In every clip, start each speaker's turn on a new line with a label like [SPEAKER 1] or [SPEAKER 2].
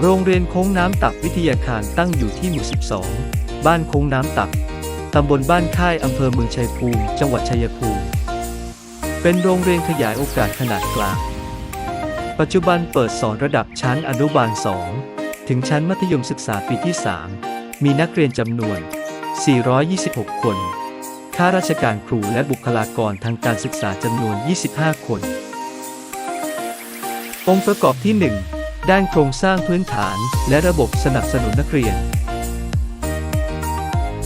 [SPEAKER 1] โรงเรียนโค้งน้ำตักวิทยาคารตั้งอยู่ที่หมู่ 12 บ้านโค้งน้ำตัก ตำบลบ้านค่ายอำเภอเมืองชัยภูมิ จังหวัดชัยภูมิ เป็นโรงเรียนขยายโอกาสขนาดกลาง ปัจจุบันเปิดสอนระดับชั้นอนุบาล 2 ถึงชั้นมัธยมศึกษาปีที่ 3 มีนักเรียนจำนวน 426 คน ข้าราชการครูและบุคลากรทางการศึกษาจำนวน 25 คน องค์ประกอบที่ 1 ด้านโครงสร้างพื้นฐาน และระบบสนับสนุนนักเรียน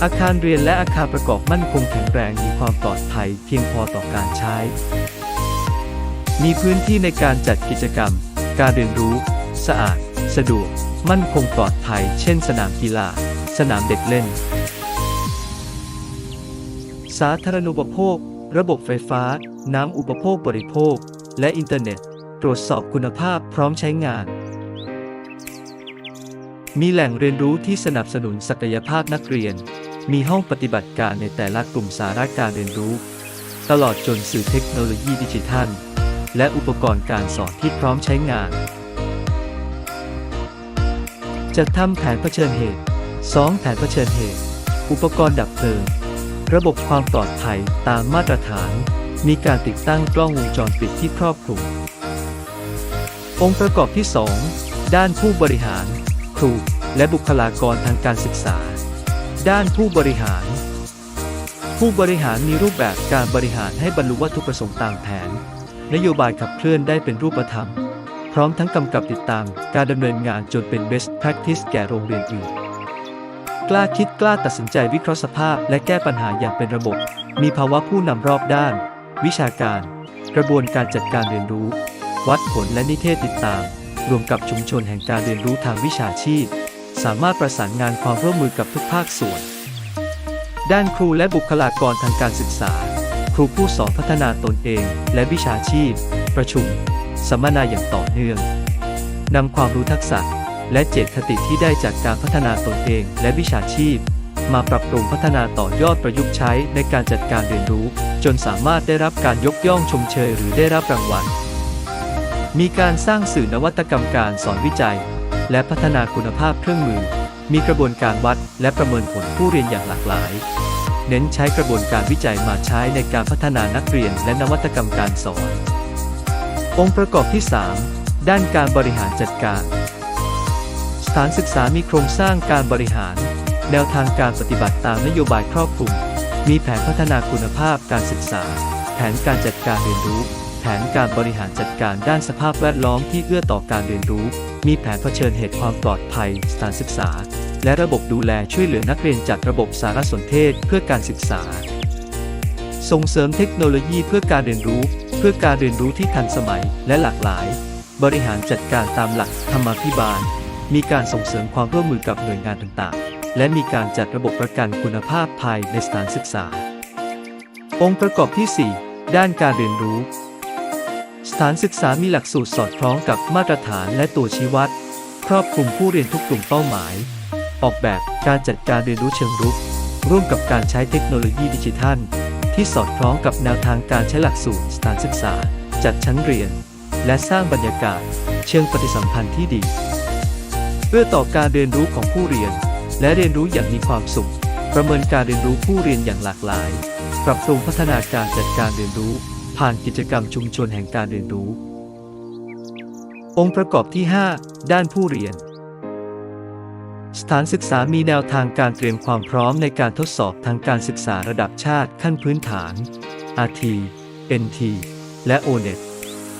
[SPEAKER 1] อาคารเรียนและอาคารประกอบมั่นคงแข็งแรงมีความปลอดภัยเพียงพอต่อการใช้ มีพื้นที่ในการจัดกิจกรรม การเรียนรู้ สะอาด สะดวก มั่นคงปลอดภัย เช่น สนามกีฬา สนามเด็กเล่น สาธารณูปโภค ระบบไฟฟ้า น้ำอุปโภคบริโภค และอินเทอร์เน็ต ตรวจสอบคุณภาพพร้อมใช้งาน มีแหล่งเรียนรู้ที่สนับสนุนศักยภาพนักเรียน มีห้องปฏิบัติการในแต่ละกลุ่มสาระการเรียนรู้ ตลอดจนสื่อเทคโนโลยีดิจิทัล และอุปกรณ์การสอนที่พร้อมใช้งาน จัดทำแผนเผชิญเหตุ 2. แผนเผชิญเหตุ อุปกรณ์ดับเพลิง ระบบความปลอดภัยตามมาตรฐาน มีการติดตั้งกล้องวงจรปิดที่ครอบคลุม องค์ประกอบที่ 2 ด้านผู้บริหาร ครู และบุคลากรทางการศึกษา ด้านผู้บริหาร ผู้บริหารมีรูปแบบการบริหารให้บรรลุวัตถุประสงค์ตามแผน นโยบายขับเคลื่อนได้เป็นรูปธรรม พร้อมทั้งกำกับติดตามการดำเนินงานจนเป็น best practice แก่โรงเรียนอื่น กล้าคิดกล้าตัดสินใจวิเคราะห์สภาพ และแก้ปัญหาอย่างเป็นระบบ มีภาวะผู้นำรอบด้าน วิชาการ กระบวนการจัดการเรียนรู้ วัดผลและนิเทศติดตาม รวมกับชุมชนแห่งการเรียนรู้ทางวิชาชีพ สามารถประสานงานความร่วมมือกับทุกภาคส่วน ด้านครูและบุคลากรทางการศึกษา ครูผู้สอนพัฒนาตนเอง และวิชาชีพ ประชุม สัมมนาอย่างต่อเนื่องนำความรู้ทักษะ และเจตคติที่ได้จากการพัฒนาตนเอง และวิชาชีพ มาปรับปรุงพัฒนาต่อยอดประยุกต์ใช้ในการจัดการเรียนรู้ จนสามารถได้รับการยกย่องชมเชยหรือได้รับรางวัล มีการสร้างสื่อนวัตกรรมการสอนวิจัย และพัฒนาคุณภาพเครื่องมือ มีกระบวนการวัดและประเมินผลผู้เรียนอย่างหลากหลาย เน้นใช้กระบวนการวิจัยมาใช้ในการพัฒนานักเรียนและนวัตกรรมการสอน องค์ประกอบที่ 3 ด้านการบริหารจัดการ สถานศึกษามีโครงสร้างการบริหาร แนวทางการปฏิบัติตามนโยบายครอบคลุม มีแผนพัฒนาคุณภาพการศึกษา แผนการจัดการเรียนรู้ ผนการบริหารจัดการด้านสภาพแวดล้อมที่เอื้อต่อการเรียนรู้ มีแผนเผชิญเหตุความปลอดภัยสถานศึกษา และระบบดูแลช่วยเหลือนักเรียนจัดระบบสารสนเทศเพื่อการศึกษา ส่งเสริมเทคโนโลยีเพื่อการเรียนรู้ เพื่อการเรียนรู้ที่ทันสมัยและหลากหลาย บริหารจัดการตามหลักธรรมาภิบาล มีการส่งเสริมความร่วมมือกับหน่วยงานต่างๆ และมีการจัดระบบประกันคุณภาพภายในสถานศึกษา องค์ประกอบที่ 4 ด้านการเรียนรู้ ถานศึกษามีหลักสูตรสอดคล้องกับมาตรฐานและตัวชี้วัด ครอบคลุมผู้เรียนทุกกลุ่มเป้าหมาย ออกแบบการจัดการเรียนรู้เชิงรุก ร่วมกับการใช้เทคโนโลยีดิจิทัล ที่สอดคล้องกับแนวทางการใช้หลักสูตรสถานศึกษา จัดชั้นเรียน และสร้างบรรยากาศ เชิงปฏิสัมพันธ์ที่ดี เพื่อต่อการเรียนรู้ของผู้เรียน และเรียนรู้อย่างมีความสุข ประเมินการเรียนรู้ผู้เรียนอย่างหลากหลาย ปรับปรุงพัฒนาการจัดการเรียนรู้ ผ่านกิจกรรมชุมชนแห่งการเรียนรู้ องค์ประกอบที่ 5 ด้านผู้เรียน สถานศึกษามีแนวทางการเตรียมความพร้อมในการทดสอบทางการศึกษาระดับชาติขั้นพื้นฐาน RT NT และ ONET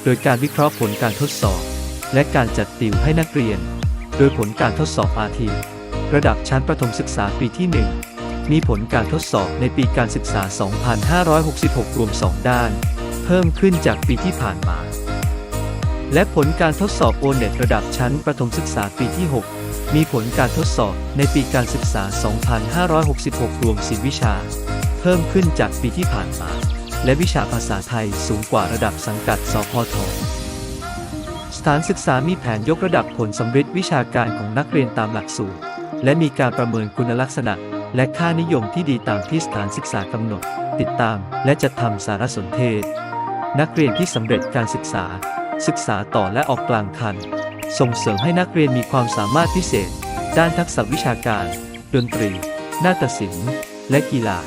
[SPEAKER 1] โดยการวิเคราะห์ผลการทดสอบ และการจัดติวให้นักเรียน โดยผลการทดสอบ RT ระดับชั้นประถมศึกษาปีที่ 1 มีผลการทดสอบในปีการศึกษา 2566 รวม 2 ด้าน เพิ่มขึ้นจากปีที่ผ่านมา และผลการทดสอบ ONET ระดับชั้นประถมศึกษาปีที่ 6 มีผลการทดสอบในปีการศึกษา 2566 รวม 10 วิชา เพิ่มขึ้นจากปีที่ผ่านมา และวิชาภาษาไทยสูงกว่าระดับสังกัด สพทสถานศึกษามีแผนยกระดับผลสำเร็จวิชาการของนักเรียนตามหลักสูตร และมีการประเมินคุณลักษณะ และค่านิยมที่ดีตามที่สถานศึกษากำหนด ติดตามและจัดทำสารสนเทศ นักเรียนที่สำเร็จการศึกษา ศึกษาต่อและออกกลางคัน ส่งเสริมให้นักเรียนมีความสามารถพิเศษ ด้านทักษะวิชาการ ดนตรี นาฏศิลป์ และกีฬา